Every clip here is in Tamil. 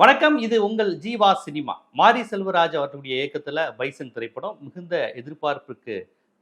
வணக்கம் இது உங்கள் ஜீவா சினிமா. மாரி செல்வராஜ் அவர்களுடைய இயக்கத்தில் பைசன் திரைப்படம் மிகுந்த எதிர்பார்ப்புக்கு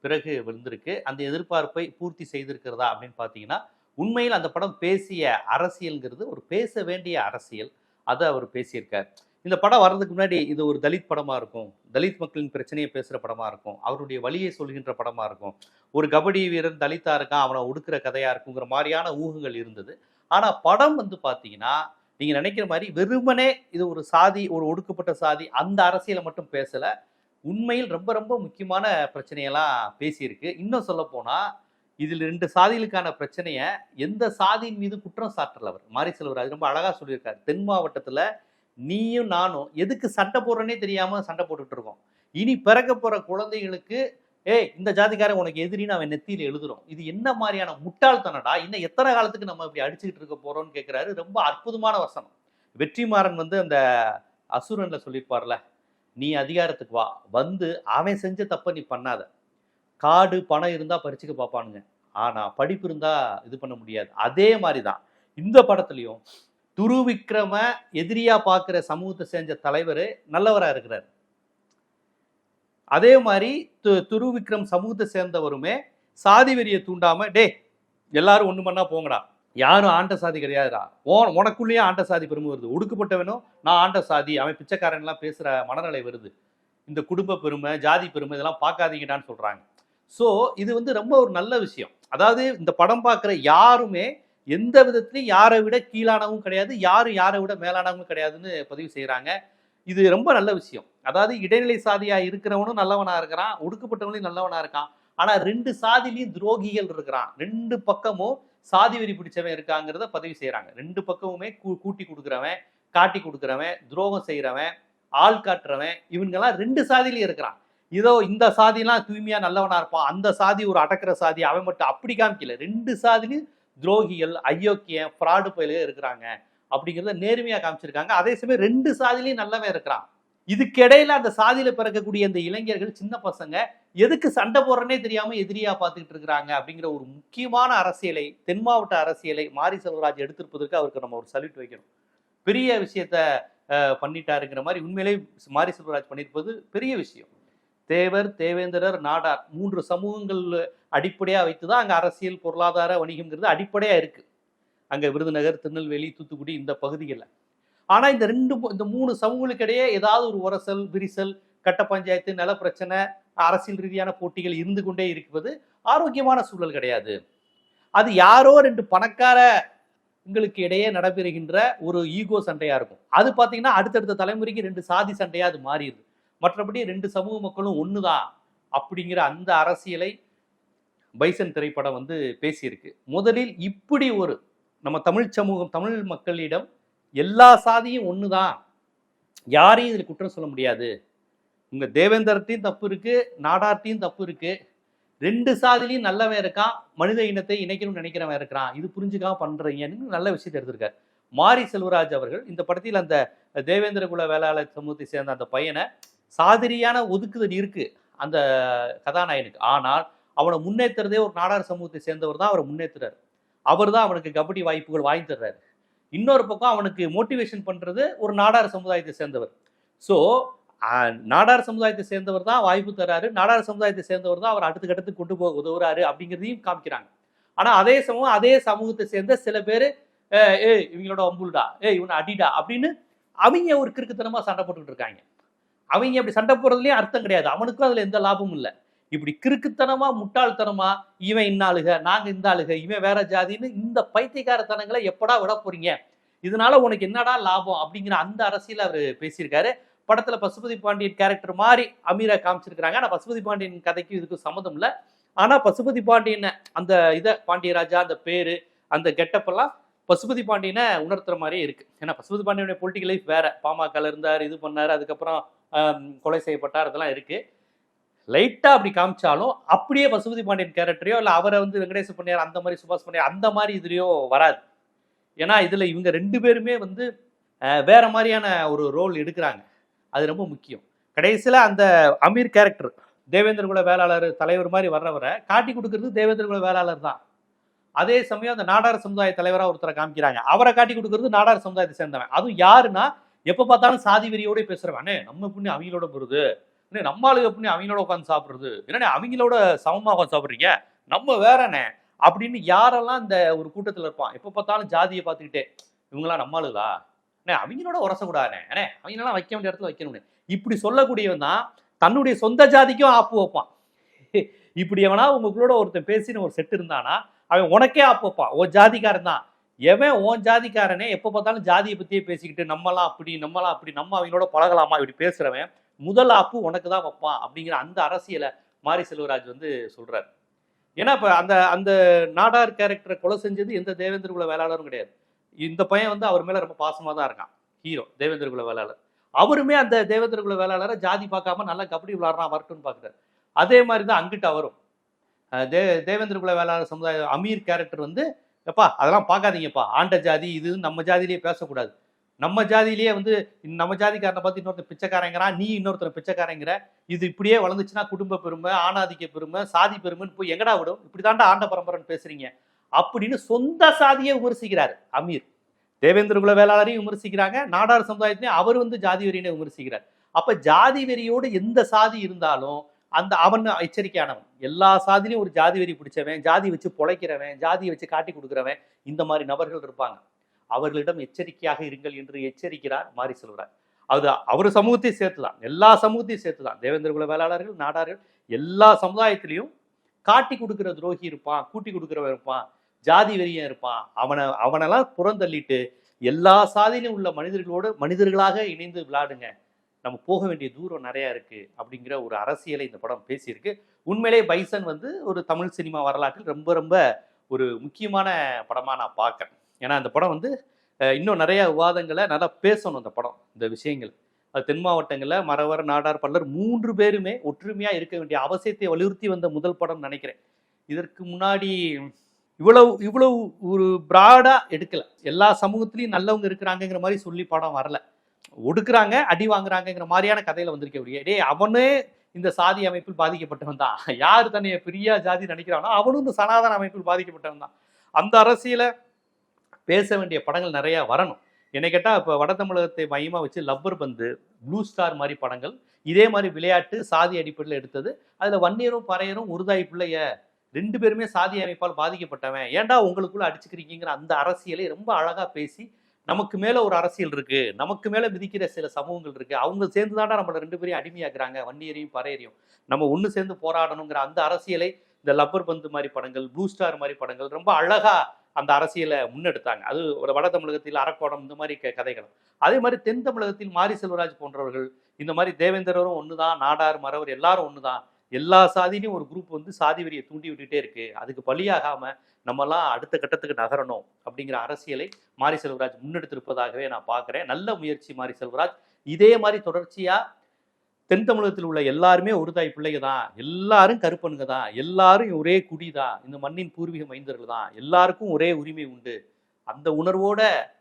பிறகு வந்திருக்கு அந்த எதிர்பார்ப்பை பூர்த்தி செய்திருக்கிறதா அப்படின்னு பார்த்தீங்கன்னா உண்மையில் அந்த படம் பேசிய அரசியல்ங்கிறது ஒரு பேச வேண்டிய அரசியல். அதை அவர் பேசியிருக்கார். இந்த படம் வர்றதுக்கு முன்னாடி இது ஒரு தலித் படமாக இருக்கும். தலித் மக்களின் பிரச்சனையை பேசுகிற படமாக இருக்கும். அவருடைய வழியை சொல்கின்ற படமாக இருக்கும். ஒரு கபடி வீரன் தலித்தாக இருக்கான் அவனை ஒடுக்கிற கதையாக இருக்குங்கிற மாதிரியான ஊகங்கள் இருந்தது. ஆனால் படம் வந்து பார்த்தீங்கன்னா நீங்க நினைக்கிற மாதிரி வெறுமனே இது ஒரு சாதி ஒரு ஒடுக்கப்பட்ட சாதி அந்த அரசியலை மட்டும் பேசல. உண்மையில் ரொம்ப ரொம்ப முக்கியமான பிரச்சனையெல்லாம் பேசியிருக்கு. இன்னும் சொல்ல போனா இதில் ரெண்டு சாதிகளுக்கான பிரச்சனையை எந்த சாதியின் மீது குற்றம் சாட்டல அவர். மாரி செல்வராஜ் ரொம்ப அழகா சொல்லியிருக்காரு. தென் மாவட்டத்தில் நீயும் நானும் எதுக்கு சண்டை போடுறேனே தெரியாம சண்டை போட்டுட்டு இருக்கோம். இனி பிறக்க போற குழந்தைகளுக்கு ஏய் இந்த ஜாதிக்காரன் உனக்கு எதிரின்னு அவன் நெத்தியில் எழுதுறோம். இது என்ன மாதிரியான முட்டாள்தனடா? இன்னும் எத்தனை காலத்துக்கு நம்ம இப்படி அடிச்சுக்கிட்டு இருக்க போறோம்னு கேட்கிறாரு ரொம்ப அற்புதமான வசனம். வெற்றிமாறன் வந்து அந்த அசுரன்ல சொல்லியிருப்பார்ல நீ அதிகாரத்துக்கு வா. வந்து அவன் செஞ்ச தப்ப நீ பண்ணாத. காடு பணம் இருந்தா பறிச்சுக்க பார்ப்பானுங்க ஆனா படிப்பு இருந்தா இது பண்ண முடியாது. அதே மாதிரி தான் இந்த படத்துலையும் துரு விக்ரம எதிரியா பார்க்குற சமூகத்தை செஞ்ச தலைவர் நல்லவராக இருக்கிறார். அதே மாதிரி து- துரு விக்ரம் சமூகத்தை சேர்ந்தவருமே சாதி வெறியை தூண்டாம டே எல்லாரும் ஒன்று பண்ணா போங்கடா. யாரும் ஆண்ட சாதி கிடையாதுடா. ஓ உனக்குள்ளேயே ஆண்ட சாதி பெருமை வருது. ஒடுக்கப்பட்டவனும் நான் ஆண்ட சாதி. அவன் பிச்சைக்காரன்லாம் பேசுகிற மனநிலை வருது. இந்த குடும்ப பெருமை ஜாதி பெருமை இதெல்லாம் பார்க்காதீங்கடான்னு சொல்கிறாங்க ஸோ இது வந்து ரொம்ப ஒரு நல்ல விஷயம். அதாவது இந்த படம் பார்க்குற யாருமே எந்த விதத்துலையும் யாரை விட கீழானவும் கிடையாது யாரும் யாரை விட மேலானவும் கிடையாதுன்னு பதிவு செய்கிறாங்க இது ரொம்ப நல்ல விஷயம். அதாவது இடைநிலை சாதியாக இருக்கிறவனும் நல்லவனாக இருக்கிறான் ஒடுக்கப்பட்டவனும் நல்லவனாக இருக்கான். ஆனால் ரெண்டு சாதிலையும் துரோகிகள் இருக்கிறான். ரெண்டு பக்கமும் சாதி வெறி பிடிச்சவன் இருக்காங்கிறத பதிவு செய்கிறாங்க ரெண்டு பக்கமுமே கூ- கூட்டி கொடுக்குறவன் காட்டி கொடுக்குறவன் துரோகம் செய்கிறவன் ஆள் காட்டுறவன் இவங்கெல்லாம் ரெண்டு சாதியிலையும் இருக்கிறான். இதோ இந்த சாதிலாம் தூய்மையாக நல்லவனாக இருப்பான். அந்த சாதி ஒரு அடக்கிற சாதி. அவன் மட்டும் அப்படி காமிக்கல. ரெண்டு சாதிலையும் துரோகிகள் அயோக்கியம் ஃப்ராடு பயில இருக்கிறாங்க. அப்படிங்கிறத நேர்மையாக காமிச்சிருக்காங்க. அதே சமயம் ரெண்டு சாதிலையும் நல்லவன் இருக்கிறான். இதுக்கிடையில அந்த சாதியில பிறக்கக்கூடிய இந்த இளைஞர்கள் சின்ன பசங்க எதுக்கு சண்டை போடுறனே தெரியாம எதிரியா பார்த்துக்கிட்டு இருக்கிறாங்க அப்படிங்கிற ஒரு முக்கியமான அரசியலை தென் மாவட்ட அரசியலை மாரி செல்வராஜ் எடுத்திருப்பதற்கு அவருக்கு நம்ம ஒரு சல்யூட் வைக்கணும். பெரிய விஷயத்த பண்ணிட்டாருங்கிற மாதிரி உண்மையிலே மாரி செல்வராஜ் பண்ணியிருப்பது பெரிய விஷயம். தேவர் தேவேந்திரர் நாடார் மூன்று சமூகங்கள் வைத்து தான் அங்கே அரசியல் பொருளாதார வணிகம்ங்கிறது அடிப்படையாக இருக்குது அங்கே விருதுநகர் திருநெல்வேலி தூத்துக்குடி இந்த பகுதிகளில். ஆனால் இந்த ரெண்டு இந்த மூணு சமூகங்களுக்கு இடையே ஏதாவது ஒரு உரசல் விரிசல் கட்ட பஞ்சாயத்து நல பிரச்சனை அரசியல் ரீதியான போட்டிகள் இருந்து கொண்டே இருப்பது ஆரோக்கியமான சூழல் கிடையாது. அது யாரோ ரெண்டு பணக்கார உங்களுக்கு இடையே நடைபெறுகின்ற ஒரு ஈகோ சண்டையாக இருக்கும். அது பார்த்தீங்கன்னா அடுத்தடுத்த தலைமுறைக்கு ரெண்டு சாதி சண்டையாக அது மாறிடுது. மற்றபடி ரெண்டு சமூக மக்களும் ஒன்று தான் அப்படிங்கிற அந்த அரசியலை பைசன் திரைப்படம் வந்து பேசியிருக்கு. முதலில் இப்படி ஒரு நம்ம தமிழ் சமூகம் தமிழ் மக்களிடம் எல்லா சாதியும் ஒன்று தான் யாரையும் இதில் குற்றம் சொல்ல முடியாது. உங்கள் தேவேந்தரத்தையும் தப்பு இருக்குது நாடார்த்தையும் தப்பு இருக்குது ரெண்டு சாதிலையும் நல்லவன் இருக்கான் மனித இனத்தை இணைக்கணும்னு நினைக்கிறவன் இருக்கிறான். இது புரிஞ்சுக்காம பண்ணுறீங்கன்னு நல்ல விஷயத்தை எடுத்திருக்காரு. மாரி செல்வராஜ் அவர்கள் இந்த படத்தில் அந்த தேவேந்திர குல வேளாளர் சமூகத்தை சேர்ந்த அந்த பையனை சாதிரியான ஒதுக்குதல் இருக்குது அந்த கதாநாயகனுக்கு. ஆனால் அவனை முன்னேற்றுறதே ஒரு நாடார் சமூகத்தை சேர்ந்தவர் தான் அவரை முன்னேற்றுறாரு அவர் தான் அவனுக்கு கபடி வாய்ப்புகள் வாங்கி தர்றாரு. இன்னொரு பக்கம் அவனுக்கு மோட்டிவேஷன் பண்ணுறது ஒரு நாடார் சமுதாயத்தை சேர்ந்தவர். ஸோ நாடார் சமுதாயத்தை சேர்ந்தவர் தான் வாய்ப்பு தராரு நாடார் சமுதாயத்தை சேர்ந்தவர் தான் அவர் அடுத்த கட்டத்துக்கு கொண்டு போக உதவுறாரு அப்படிங்கிறதையும் காமிக்கிறாங்க. ஆனால் அதே சமூகம் அதே சமூகத்தை சேர்ந்த சில பேர் ஏய் இவங்களோட அம்புல்டா ஏய் இவனை அடிடா அப்படின்னு அவங்க ஒரு கிறுக்குத்தனமாக சண்டை போட்டுக்கிட்டு இருக்காங்க. அவங்க அப்படி சண்டை போடுறதுலேயும் அர்த்தம் கிடையாது. அவனுக்கும் அதில் எந்த லாபமும் இல்லை. இப்படி கிறுக்குத்தனமா முட்டாள்தனமா இவன் இன்னாளுக நாங்க இந்த ஆளுக இவன் வேற ஜாதின்னு இந்த பைத்தியக்காரத்தனங்களை எப்படா விட போறீங்க? இதனால உனக்கு என்னடா லாபம்? அப்படிங்கிற அந்த அரசியல் அவர் பேசியிருக்காரு. படத்துல பசுபதி பாண்டியன் கேரக்டர் மாதிரி அமீரா காமிச்சிருக்கிறாங்க. ஆனா பசுபதி பாண்டியன் கதைக்கு இதுக்கு சம்மந்தம் இல்லை. ஆனா பசுபதி பாண்டியன் அந்த இதை பாண்டியராஜா அந்த பேரு அந்த கெட்டப் எல்லாம் பசுபதி பாண்டியனை உணர்த்துற மாதிரியே இருக்கு. ஏன்னா பசுபதி பாண்டியனுடைய பொலிட்டிக்கல் லைஃப் வேற. பாமகல இருந்தார் இது பண்ணார் அதுக்கப்புறம் கொலை செய்யப்பட்டார் இதெல்லாம் இருக்கு. லைட்டாக அப்படி காமிச்சாலும் அப்படியே பசுபதி பாண்டியன் கேரக்டரையோ இல்லை அவரை வந்து வெங்கடேச பண்ணியார் அந்த மாதிரி சுபாஷ் பண்ணியார் அந்த மாதிரி இதுலயோ வராது. ஏன்னா இதில் இவங்க ரெண்டு பேருமே வந்து வேற மாதிரியான ஒரு ரோல் எடுக்கிறாங்க. அது ரொம்ப முக்கியம். கடைசியில் அந்த அமீர் கேரக்டர் தேவேந்திர குல வேளாளர் தலைவர் மாதிரி வர்றவரை காட்டி கொடுக்கறது தேவேந்திர குல வேளாளர் தான். அதே சமயம் அந்த நாடார் சமுதாய தலைவராக ஒருத்தரை காமிக்கிறாங்க. அவரை காட்டி கொடுக்கறது நாடார் சமுதாயத்தை சேர்ந்தவன். அதுவும் யாருன்னா எப்போ பார்த்தாலும் சாதி வெறியோடய பேசுறவன். நம்ம புண்ணு அவங்களோட போறது. என்ன நம்ம ஆளுக புண்ணி அவங்களோட உட்காந்து சாப்பிடுறது? என்னண்ணே அவங்களோட சமமாக உட்காந்து சாப்பிட்றீங்க? நம்ம வேறண்ணே அப்படின்னு யாரெல்லாம் இந்த ஒரு கூட்டத்தில் இருப்பான்? எப்போ பார்த்தாலும் ஜாதியை பார்த்துக்கிட்டே இவங்களாம் நம்ம ஆளுகளா? அண்ணே அவங்களோட உரசக்கூடாதுண்ணே. அண்ணே அவங்களெல்லாம் வைக்க வேண்டிய இடத்துல வைக்கணும்னு இப்படி சொல்லக்கூடியவன் தான் தன்னுடைய சொந்த ஜாதிக்கும் ஆப்பு வைப்பான். இப்படி எவனா உங்களுக்குள்ளோட ஒருத்தன் பேசின ஒரு செட் இருந்தானா அவன் உனக்கே ஆப்பு வைப்பான். ஓ ஜாதிக்காரன் தான். எவன் உன் ஜாதிக்காரனே எப்போ பார்த்தாலும் ஜாதியை பற்றியே பேசிக்கிட்டு நம்மலாம் அப்படி நம்மலாம் அப்படி நம்ம அவங்களோட பழகலாமா? இப்படி பேசுகிறவன் முதல் ஆப்பு உனக்கு தான் வைப்பான் அப்படிங்கிற அந்த அரசியலை மாரி செல்வராஜ் வந்து சொல்கிறார் ஏன்னா இப்போ அந்த அந்த நாடார் கேரக்டரை கொலை செஞ்சது எந்த தேவேந்திர குல வேளாளரும் கிடையாது. இந்த பையன் வந்து அவர் மேலே ரொம்ப பாசமாக தான் இருக்கான். ஹீரோ தேவேந்திர குல வேளாளர். அவருமே அந்த தேவேந்திர குல வேளாளரை ஜாதி பார்க்காம நல்லா கபடி விளாட்றான் வரட்டும்னு பார்க்குறாரு. அதே மாதிரி தான் அங்கிட்ட அவரும். தே தேவேந்திர குல வேளாளர் சமுதாய அமீர் கேரக்டர் வந்து எப்பா அதெல்லாம் பார்க்காதீங்கப்பா. ஆண்ட ஜாதி இது நம்ம ஜாதியிலேயே பேசக்கூடாது. நம்ம ஜாதியிலேயே வந்து நம்ம ஜாதிக்காரனை பார்த்து இன்னொருத்தர் பிச்சைக்காரங்கிறான் நீ இன்னொருத்தர் பிச்சைக்காரங்கிற. இது இப்படியே வளர்ந்துச்சுன்னா குடும்ப பெருமை ஆணாதிக்க பெருமை சாதி பெருமைன்னு போய் எங்கடா விடும்? இப்படி தாண்டா ஆண்ட பரம்பரைன்னு பேசுறீங்க. அப்படின்னு சொந்த சாதியை விமர்சிக்கிறார் அமீர். தேவேந்திர குல வேளாளரையும் விமர்சிக்கிறாங்க நாடார் சமுதாயத்திலையும் அவர் வந்து ஜாதி வெறியினை விமர்சிக்கிறார். அப்ப ஜாதி வெறியோடு எந்த சாதி இருந்தாலும் அந்த அவன் எச்சரிக்கையானவன். எல்லா சாதியிலையும் ஒரு ஜாதி வெறி பிடிச்சவன் ஜாதி வச்சு பொழைக்கிறவன் ஜாதியை வச்சு காட்டி கொடுக்குறவன் இந்த மாதிரி நபர்கள் இருப்பாங்க. அவர்களிடம் எச்சரிக்கையாக இருங்கள் என்று எச்சரிக்கிறார் மாரி செல்வராஜ் அது அவர் சமூகத்தையும் சேர்த்துதான். எல்லா சமூகத்தையும் சேர்த்துதான். தேவேந்திர குல வேளாளர்கள் நாடார்கள் எல்லா சமுதாயத்திலையும் காட்டி கொடுக்குற துரோகி இருப்பான் கூட்டி கொடுக்குறவன் இருப்பான் ஜாதி வெறியன் இருப்பான். அவனை அவனெல்லாம் புறந்தள்ளிட்டு எல்லா சாதியிலும் உள்ள மனிதர்களோடு மனிதர்களாக இணைந்து விளையாடுங்க. நம்ம போக வேண்டிய தூரம் நிறையா இருக்குது அப்படிங்கிற ஒரு அரசியலை இந்த படம் பேசியிருக்கு. உண்மையிலே பைசன் வந்து ஒரு தமிழ் சினிமா வரலாற்றில் ரொம்ப ரொம்ப ஒரு முக்கியமான படமாக நான் பார்க்குறேன். ஏன்னா அந்த படம் வந்து இன்னும் நிறைய விவாதங்களை நல்லா பேசணும் அந்த படம் இந்த விஷயங்கள். அது தென் மாவட்டங்களில் மறவர் நாடார் பல்லர் மூன்று பேருமே ஒற்றுமையா இருக்க வேண்டிய அவசியத்தை வலியுறுத்தி வந்த முதல் படம் நினைக்கிறேன். இதற்கு முன்னாடி இவ்வளவு இவ்வளவு ஒரு பிராடா எடுக்கல. எல்லா சமூகத்திலையும் நல்லவங்க இருக்கிறாங்கங்கிற மாதிரி சொல்லி படம் வரல. ஒடுக்குறாங்க அடி வாங்குறாங்கங்கிற மாதிரியான கதையில வந்திருக்க முடியாது டேய் அவனே இந்த சாதி அமைப்பில் பாதிக்கப்பட்டவன் தான். யார் தன்னைய பெரிய ஜாதி நினைக்கிறானோ அவனும் இந்த சனாதன அமைப்பில் பாதிக்கப்பட்டவன் தான். அந்த அரசியலை பேச வேண்டிய படங்கள் நிறையா வரணும். என்னை கேட்டால் இப்போ வட தமிழகத்தை மையமாக வச்சு லப்பர் பந்து ப்ளூ ஸ்டார் மாதிரி படங்கள் இதே மாதிரி விளையாட்டு சாதி அடிப்படையில் எடுத்தது அதில் வன்னியரும் பறையரும் உருதாய் பிள்ளைய ரெண்டு பேருமே சாதி அமைப்பால் பாதிக்கப்பட்டவன். ஏன்டா உங்களுக்குள்ள அடிச்சுக்கிறீங்கிற அந்த அரசியலை ரொம்ப அழகாக பேசி நமக்கு மேலே ஒரு அரசியல் இருக்குது நமக்கு மேலே மிதிக்கிற சில சமூகங்கள் இருக்குது அவங்க சேர்ந்து தாண்டா நம்மளை ரெண்டு பேரையும் அடிமையாக்குறாங்க வன்னியரையும் பறையரையும். நம்ம ஒன்று சேர்ந்து போராடணுங்கிற அந்த அரசியலை இந்த லப்பர் பந்து மாதிரி படங்கள் ப்ளூ ஸ்டார் மாதிரி படங்கள் ரொம்ப அழகாக அந்த அரசியலை முன்னெடுத்தாங்க. அது ஒரு வட தமிழகத்தில் அரக்கோணம் இந்த மாதிரி க- கதைகள் அதே மாதிரி தென் தமிழகத்தில் மாரி செல்வராஜ் போன்றவர்கள் இந்த மாதிரி தேவேந்திரரும் தான் நாடார் மறவர் எல்லாரும் தான் எல்லா சாதியிலையும் ஒரு குரூப் வந்து சாதி வெறியை தூண்டி விட்டுட்டே இருக்கு. அதுக்கு பலியாகாம நம்மலாம் அடுத்த கட்டத்துக்கு நகரணும் அப்படிங்கிற அரசியலை மாரி செல்வராஜ் முன்னெடுத்திருப்பதாகவே நான் பார்க்குறேன். நல்ல முயற்சி மாரி செல்வராஜ். இதே மாதிரி தொடர்ச்சியாக தென் தமிழகத்தில் உள்ள எல்லாருமே ஒரு தாய் பிள்ளைங்க தான். எல்லாரும் கருப்பனுங்க தான். எல்லாரும் ஒரே குடி தான். இந்த மண்ணின் பூர்வீக மைந்தர்கள் தான். எல்லாருக்கும் ஒரே உரிமை உண்டு. அந்த உணர்வோட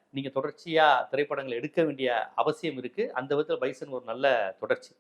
நீங்க தொடர்ச்சியா திரைப்படங்கள் எடுக்க வேண்டிய அவசியம் இருக்கு. அந்த விதத்தில் பைசன் ஒரு நல்ல தொடர்ச்சி.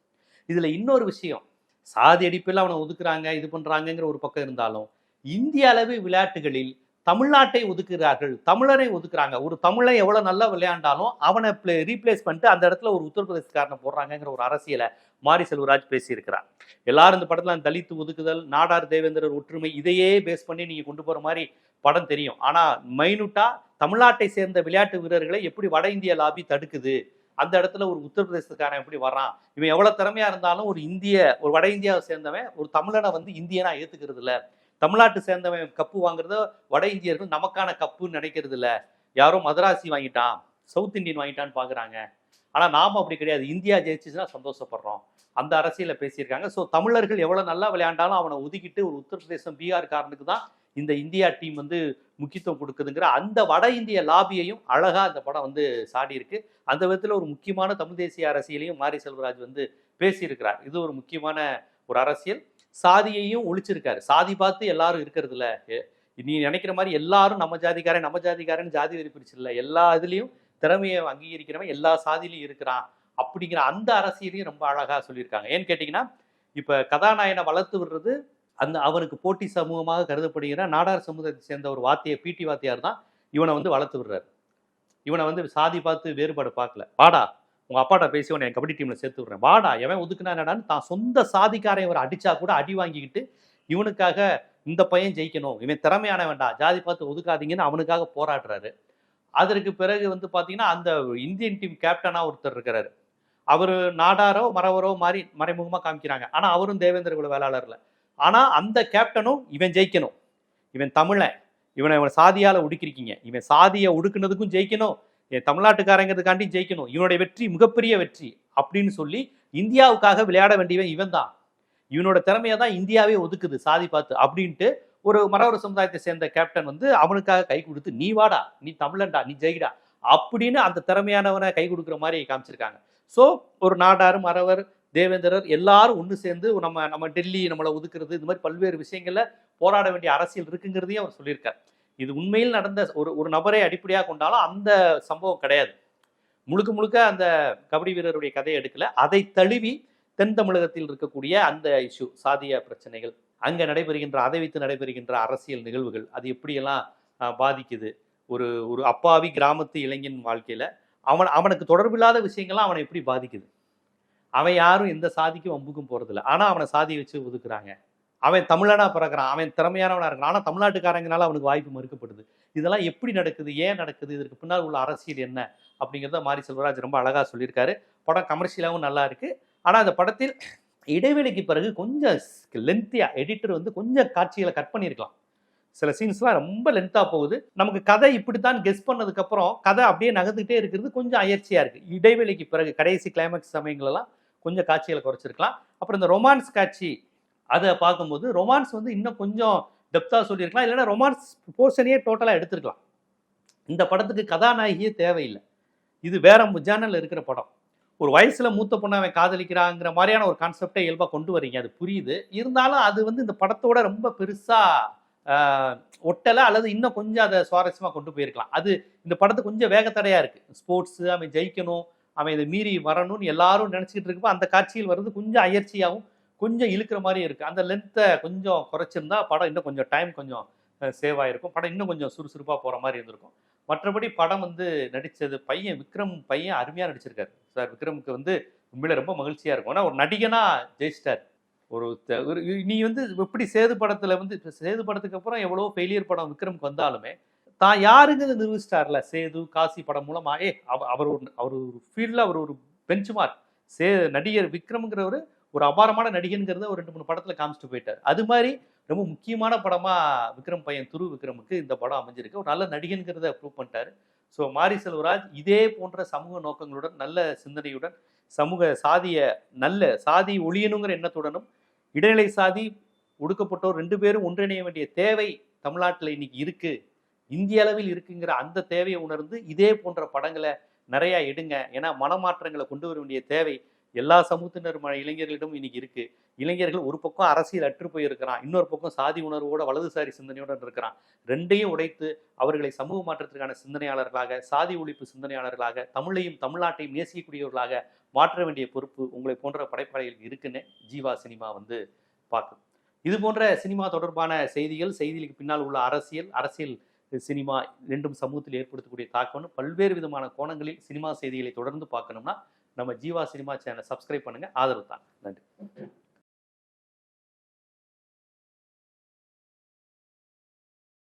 இதுல இன்னொரு விஷயம். சாதி அடிப்பில் அவனை ஒதுக்குறாங்க இது பண்றாங்கிற ஒரு பக்கம் இருந்தாலும் இந்திய அளவு விளையாட்டுகளில் தமிழ்நாட்டை ஒதுக்குகிறார்கள் தமிழரை ஒதுக்குறாங்க. ஒரு தமிழை எவ்வளோ நல்லா விளையாண்டாலும் அவனை ரீப்ளேஸ் பண்ணிட்டு அந்த இடத்துல ஒரு உத்தரப்பிரதேசக்காரனை போடுறாங்கங்கிற ஒரு அரசியலை மாரி செல்வராஜ் பேசியிருக்கிறார். எல்லாரும் இந்த படத்தில் தலித்து ஒதுக்குதல் நாடார் தேவேந்திரர் ஒற்றுமை இதையே பேஸ் பண்ணி நீங்கள் கொண்டு போகிற மாதிரி படம் தெரியும். ஆனால் மைனூட்டாக தமிழ்நாட்டை சேர்ந்த விளையாட்டு வீரர்களை எப்படி வட இந்திய லாபி தடுக்குது? அந்த இடத்துல ஒரு உத்தரப்பிரதேசத்துக்காரன் எப்படி வர்றான்? இவன் எவ்வளோ திறமையாக இருந்தாலும் ஒரு இந்திய ஒரு வட இந்தியாவை சேர்ந்தவன் ஒரு தமிழனை வந்து இந்தியனா ஏற்றுக்கிறது இல்லை தமிழ்நாட்டு சேர்ந்தவன் கப்பு வாங்குறத வட இந்தியர்கள் நமக்கான கப்புன்னு நினைக்கிறது இல்லை யாரோ மதராசி வாங்கிட்டான் சவுத் இந்தியன் வாங்கிட்டான்னு பார்க்குறாங்க ஆனால் நாம் அப்படி கிடையாது. இந்தியா ஜெயிச்சிச்சுன்னா சந்தோஷப்படுறோம். அந்த அரசியலில் பேசியிருக்காங்க. ஸோ தமிழர்கள் எவ்வளோ நல்லா விளையாண்டாலும் அவனை ஒதுக்கிட்டு ஒரு உத்தரப்பிரதேசம் பீகார் காரனுக்கு தான் இந்த இந்தியா டீம் வந்து முக்கியத்துவம் கொடுக்குதுங்கிற அந்த வட இந்திய லாபியையும் அழகாக அந்த படம் வந்து சாடி இருக்கு அந்த விதத்தில் ஒரு முக்கியமான தமிழ் தேசிய அரசியலையும் மாரி செல்வராஜ் வந்து பேசியிருக்கிறார். இது ஒரு முக்கியமான ஒரு அரசியல். சாதியையும் ஒழிச்சிருக்காரு. சாதி பார்த்து எல்லாரும் இருக்கிறது நீ நினைக்கிற மாதிரி எல்லாரும் நம்ம ஜாதிக்காரன் நம்ம ஜாதிக்காரன் ஜாதி வெறி பிரிச்சு எல்லா இதுலேயும் திறமையை அங்கீகரிக்கிறவன் எல்லா சாதியிலையும் இருக்கிறான் அப்படிங்கிற அந்த அரசியலையும் ரொம்ப அழகாக சொல்லியிருக்காங்க. ஏன்னு கேட்டிங்கன்னா இப்போ கதாநாயகனை வளர்த்து விடுறது அந்த அவனுக்கு போட்டி சமூகமாக கருதப்படுகிற நாடார் சமூகத்தை சேர்ந்த ஒரு வாத்திய பிடி வாத்தியார் தான் இவனை வந்து வளர்த்து விடுறாரு. இவனை வந்து சாதி பார்த்து வேறுபாடு பார்க்கல. பாடா உங்கள் அப்பாட்ட பேசி உன்னை என் கபடி டீமில் சேர்த்து விட்றேன். வாடா எவன் ஒதுக்குனா என்னடான்னு தான் சொந்த சாதிக்காரன் இவர் அடித்தா கூட அடி வாங்கிக்கிட்டு இவனுக்காக இந்த பையன் ஜெயிக்கணும். இவன் திறமையான வேண்டாம் ஜாதி பார்த்து ஒதுக்காதீங்கன்னு அவனுக்காக போராடுறாரு. அதற்கு பிறகு வந்து பார்த்தீங்கன்னா அந்த இந்தியன் டீம் கேப்டனாக ஒருத்தர் இருக்கிறாரு. அவர் நாடாரோ மறவரோ மாதிரி மறைமுகமாக காமிக்கிறாங்க. ஆனால் அவரும் தேவேந்திர குல வேளாளரில். ஆனால் அந்த கேப்டனும் இவன் ஜெயிக்கணும். இவன் தமிழன். இவனை இவன் சாதியால் ஒடுக்கிருக்கீங்க. இவன் சாதியை ஒடுக்குனதுக்கும் ஜெயிக்கணும். தமிழ்நாட்டுக்காரங்கிறதுக்காண்டி ஜெயிக்கணும். இவனுடைய வெற்றி மிகப்பெரிய வெற்றி அப்படின்னு சொல்லி இந்தியாவுக்காக விளையாட வேண்டியவன் இவன் தான் இவனோட திறமையை தான் இந்தியாவே ஒதுக்குது சாதி பார்த்து அப்படின்ட்டு ஒரு மரவர் சமுதாயத்தை சேர்ந்த கேப்டன் வந்து அவனுக்காக கை கொடுத்து நீ வாடா நீ தமிழன்டா நீ ஜெயிடா அப்படின்னு அந்த திறமையானவனை கை கொடுக்குற மாதிரி காமிச்சிருக்காங்க. ஸோ ஒரு நாடார் மறவர் தேவேந்திரர் எல்லாரும் ஒன்று சேர்ந்து நம்ம நம்ம டெல்லி நம்மளை ஒதுக்குறது இந்த மாதிரி பல்வேறு விஷயங்களில் போராட வேண்டிய அரசியல் இருக்குங்கிறதையும் அவர் சொல்லியிருக்கார். இது உண்மையில் நடந்த ஒரு ஒரு நபரை அடிப்படையாக கொண்டாலும் அந்த சம்பவம் கிடையாது. முழுக்க முழுக்க அந்த கபடி வீரருடைய கதையை எடுக்கல. அதை தழுவி தென் தமிழகத்தில் இருக்கக்கூடிய அந்த இஷ்யூ சாதிய பிரச்சனைகள் அங்கே நடைபெறுகின்ற அதை வைத்து நடைபெறுகின்ற அரசியல் நிகழ்வுகள் அது எப்படியெல்லாம் பாதிக்குது? ஒரு ஒரு அப்பாவி கிராமத்து இளைஞன் வாழ்க்கையில் அவன் அவனுக்கு தொடர்பில்லாத விஷயங்கள்லாம் அவனை எப்படி பாதிக்குது? அவன் யாரும் எந்த சாதிக்கும் வம்புக்கும் போகிறதில்ல ஆனால் அவனை சாதியை வச்சு ஒதுக்குறாங்க. அவன் தமிழனா பிறக்கிறான் அவன் திறமையானவனா இருக்கிறான். ஆனால் தமிழ்நாட்டுக்காரங்கனால அவனுக்கு வாய்ப்பு மறுக்கப்படுது. இதெல்லாம் எப்படி நடக்குது ஏன் நடக்குது இதற்கு பின்னால் உள்ள அரசியல் என்ன அப்படிங்கிறத மாரி செல்வராஜ் ரொம்ப அழகாக சொல்லியிருக்காரு. படம் கமர்ஷியலாகவும் நல்லா இருக்கு. ஆனால் அந்த படத்தில் இடைவெளிக்கு பிறகு கொஞ்சம் லென்த்தியாக எடிட்டர் வந்து கொஞ்சம் காட்சிகளை கட் பண்ணியிருக்கலாம். சில சீன்ஸ்லாம் ரொம்ப லென்த்தாக போகுது. நமக்கு கதை இப்படித்தான் கெஸ் பண்ணதுக்கப்புறம் கதை அப்படியே நகர்ந்துகிட்டே இருக்கிறது கொஞ்சம் அயற்சியாக இருக்குது இடைவெளிக்கு பிறகு கடைசி கிளைமேக்ஸ் சமயங்களெல்லாம் கொஞ்சம் காட்சிகளை குறைச்சிருக்கலாம். அப்புறம் இந்த ரொமான்ஸ் காட்சி அதை பார்க்கும்போது ரொமான்ஸ் வந்து இன்னும் கொஞ்சம் டெப்த்தாக சொல்லியிருக்கலாம். இல்லைன்னா ரொமான்ஸ் போர்ஷனையே டோட்டலாக எடுத்திருக்கலாம். இந்த படத்துக்கு கதாநாயகியே தேவையில்லை. இது வேற ஜேனல்ல இருக்கிற படம். ஒரு வயசில் மூத்த பொண்ணை அவன் காதலிக்கிறாங்கிற மாதிரியான ஒரு கான்செப்டை இயல்பாக கொண்டு வரீங்க. அது புரியுது. இருந்தாலும் அது வந்து இந்த படத்தோட ரொம்ப பெருசாக ஒட்டலை அல்லது இன்னும் கொஞ்சம் அதை சுவாரஸ்யமாக கொண்டு போயிருக்கலாம். அது இந்த படத்துக்கு கொஞ்சம் வேகத்தடையாக இருக்குது ஸ்போர்ட்ஸு அவன் ஜெயிக்கணும் அவன் இதை மீறி வரணும்னு எல்லாரும் நினச்சிக்கிட்டு இருக்கப்போ அந்த காட்சியில் வர்றது கொஞ்சம் அயற்சியாகவும் கொஞ்சம் இழுக்கிற மாதிரி இருக்குது அந்த லென்த்தை கொஞ்சம் குறைச்சிருந்தா படம் இன்னும் கொஞ்சம் டைம் கொஞ்சம் சேவ் ஆகிருக்கும் படம் இன்னும் கொஞ்சம் சுறுசுறுப்பாக போகிற மாதிரி இருந்திருக்கும். மற்றபடி படம் வந்து நடித்தது பையன் விக்ரம் பையன் அருமையாக நடிச்சிருக்காரு. சார் விக்ரமுக்கு வந்து உண்மையில ரொம்ப மகிழ்ச்சியாக இருக்கும். ஆனால் ஒரு நடிகனா ஜெயிச்சிட்டார். ஒரு ஒரு நீ வந்து எப்படி சேது படத்தில் வந்து சேது படத்துக்கு அப்புறம் எவ்வளோ ஃபெயிலியர் படம் விக்ரமுக்கு வந்தாலுமே தான் யாருங்கிறது நிரூபிச்சிட்டார்ல? சேது காசி படம் மூலமாக ஏ அவ- அவர் ஒரு அவர் ஒரு ஃபீல்டில் அவர் ஒரு பெஞ்ச் மார்க் சே நடிகர் விக்ரம்ங்கிறவர் ஒரு அபாரமான நடிகனுங்கிறத ஒரு ரெண்டு மூணு படத்துல காமிச்சிட்டு போயிட்டார். அது மாதிரி ரொம்ப முக்கியமான படமா விக்ரம் பையன் துரு விக்ரமுக்கு இந்த படம் அமைஞ்சிருக்கு. ஒரு நல்ல நடிகனுங்கிறத ப்ரூவ் பண்ணிட்டாரு. ஸோ மாரி செல்வராஜ் இதே போன்ற சமூக நோக்கங்களுடன் நல்ல சிந்தனையுடன் சமூக சாதிய நல்ல சாதி ஒழியணுங்கிற எண்ணத்துடனும் இடைநிலை சாதி ஒடுக்கப்பட்டோர் ரெண்டு பேரும் ஒன்றிணைய வேண்டிய தேவை தமிழ்நாட்டில் இன்னைக்கு இருக்கு. இந்திய அளவில் இருக்குங்கிற அந்த தேவையை உணர்ந்து இதே போன்ற படங்களை நிறையா எடுங்க. ஏன்னா மனமாற்றங்களை கொண்டு வர வேண்டிய தேவை எல்லா சமூகத்தினர் ம- இளைஞர்களிடம் இன்னைக்கு இருக்கு. இளைஞர்கள் ஒரு பக்கம் அரசியல் அற்று போயிருக்கிறான் இன்னொரு பக்கம் சாதி உணர்வோட வலதுசாரி சிந்தனையோட இருக்கிறான் ரெண்டையும் உடைத்து அவர்களை சமூக மாற்றத்திற்கான சிந்தனையாளர்களாக சாதி ஒழிப்பு சிந்தனையாளர்களாக தமிழையும் தமிழ்நாட்டையும் நேசிக்கக்கூடியவர்களாக மாற்ற வேண்டிய பொறுப்பு உங்களை போன்ற படைப்பாளிகளுக்கு இருக்குன்னு ஜீவா சினிமா வந்து பார்க்கும். இது போன்ற சினிமா தொடர்பான செய்திகள் செய்திகளுக்கு பின்னால் உள்ள அரசியல் அரசியல் சினிமா ரெண்டும் சமூகத்தில் ஏற்படுத்தக்கூடிய தாக்கம்னு பல்வேறு விதமான கோணங்களில் சினிமா செய்திகளை தொடர்ந்து பார்க்கணும்னா நம்ம ஜீவா சினிமா சேனலை சப்ஸ்கிரைப் பண்ணுங்க. ஆதரவு தான். நன்றி.